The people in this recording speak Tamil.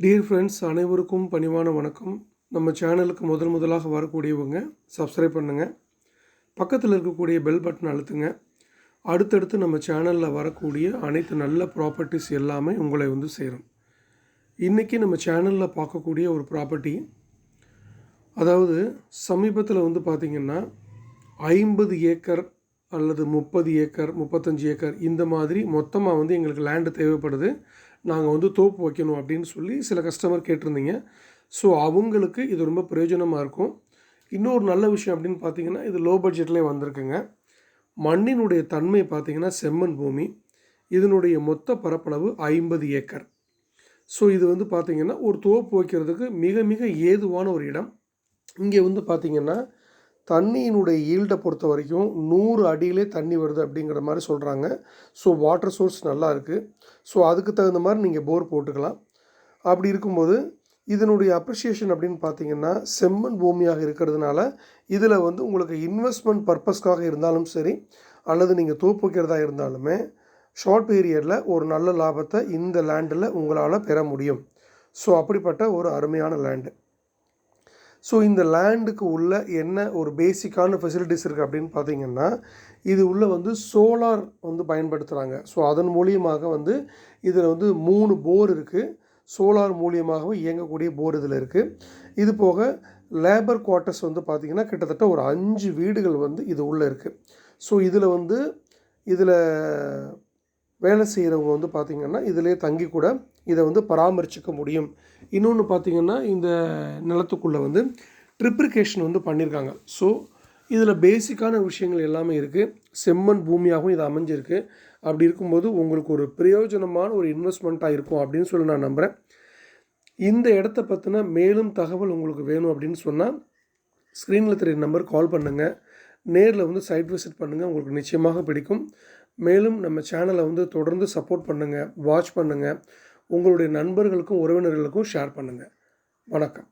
டியர் ஃப்ரெண்ட்ஸ் அனைவருக்கும் பணிவான வணக்கம். நம்ம சேனலுக்கு முதல் முதலாக வரக்கூடியவங்க சப்ஸ்கிரைப் பண்ணுங்கள் பக்கத்தில் இருக்கக்கூடிய பெல் பட்டன் அழுத்துங்க. அடுத்தடுத்து நம்ம சேனலில் வரக்கூடிய அனைத்து நல்ல ப்ராப்பர்ட்டிஸ் எல்லாமே உங்களை வந்து சேரும். இன்றைக்கி நம்ம சேனலில் பார்க்கக்கூடிய ஒரு ப்ராப்பர்ட்டி அதாவது சமீபத்தில் வந்து பார்த்திங்கன்னா ஐம்பது ஏக்கர் அல்லது முப்பது ஏக்கர் முப்பத்தஞ்சு ஏக்கர் இந்த மாதிரி மொத்தமாக வந்து எங்களுக்கு லேண்டு தேவைப்படுது. நாங்கள் வந்து தோப்பு வைக்கணும் அப்படின்னு சொல்லி சில கஸ்டமர் கேட்டிருந்தீங்க. ஸோ அவங்களுக்கு இது ரொம்ப பிரயோஜனமாக இருக்கும். இன்னொரு நல்ல விஷயம் அப்படின்னு பார்த்தீங்கன்னா இது லோ பட்ஜெட்லேயே வந்திருக்குங்க. மண்ணினுடைய தன்மை பார்த்தீங்கன்னா செம்மண் பூமி. இதனுடைய மொத்த பரப்பளவு ஐம்பது ஏக்கர். ஸோ இது வந்து பார்த்திங்கன்னா ஒரு தோப்பு வைக்கிறதுக்கு மிக மிக ஏதுவான ஒரு இடம். இங்கே வந்து பார்த்திங்கன்னா தண்ணியினுடைய ஈல்டை பொறுத்த வரைக்கும் நூறு அடியிலே தண்ணி வருது அப்படிங்கிற மாதிரி சொல்கிறாங்க ஸோ வாட்டர் சோர்ஸ் நல்லா இருக்குது ஸோ அதுக்கு தகுந்த மாதிரி நீங்கள் போர் போட்டுக்கலாம். அப்படி இருக்கும்போது இதனுடைய அப்ரிஷியேஷன் அப்படின்னு பார்த்தீங்கன்னா செம்மண் பூமியாக இருக்கிறதுனால இதில் வந்து உங்களுக்கு இன்வெஸ்ட்மெண்ட் பர்பஸ்க்காக இருந்தாலும் சரி அல்லது நீங்கள் தோப்பு வைக்கிறதா இருந்தாலுமே ஷார்ட் பீரியடில் ஒரு நல்ல லாபத்தை இந்த லேண்டில் உங்களால் பெற முடியும். ஸோ அப்படிப்பட்ட ஒரு அருமையான லேண்டு ஸோ இந்த லேண்டுக்கு உள்ள என்ன ஒரு பேசிக்கான ஃபெசிலிட்டிஸ் இருக்குது அப்படின்னு பார்த்தீங்கன்னா இது உள்ள வந்து சோலார் வந்து பயன்படுத்துகிறாங்க ஸோ அதன் மூலியமாக வந்து இதில் வந்து மூணு போர் இருக்குது சோலார் மூலியமாகவும் இயங்கக்கூடிய போர் இதில் இருக்குது இது போக லேபர் குவார்ட்டர்ஸ் வந்து பார்த்திங்கன்னா கிட்டத்தட்ட ஒரு அஞ்சு வீடுகள் வந்து இது உள்ளே இருக்குது ஸோ இதில் வந்து இதில் வேலை செய்கிறவங்க வந்து பார்த்திங்கன்னா இதிலே தங்கி கூட இதை வந்து பராமரிச்சுக்க முடியும். இன்னொன்று பார்த்திங்கன்னா இந்த நிலத்துக்குள்ளே வந்து ட்ரிப்ரிகேஷன் வந்து பண்ணியிருக்காங்க ஸோ இதில் பேசிக்கான விஷயங்கள் எல்லாமே இருக்குது செம்மண் பூமியாகவும் இது அமைஞ்சிருக்கு. அப்படி இருக்கும்போது உங்களுக்கு ஒரு பிரயோஜனமான ஒரு இன்வெஸ்ட்மெண்ட்டாக இருக்கும் அப்படின்னு சொல்லி நான் நம்புகிறேன் இந்த இடத்த பற்றின மேலும் தகவல் உங்களுக்கு வேணும் அப்படின்னு சொன்னால் ஸ்க்ரீனில் தெரிய நம்பர் கால் பண்ணுங்கள் நேரில் வந்து சைட் விசிட் பண்ணுங்கள் உங்களுக்கு நிச்சயமாக பிடிக்கும். மேலும் நம்ம சேனலை வந்து தொடர்ந்து சப்போர்ட் பண்ணுங்கள் வாட்ச் பண்ணுங்கள் உங்களுடைய நண்பர்களுக்கும் உறவினர்களுக்கும் ஷேர் பண்ணுங்கள் வணக்கம்.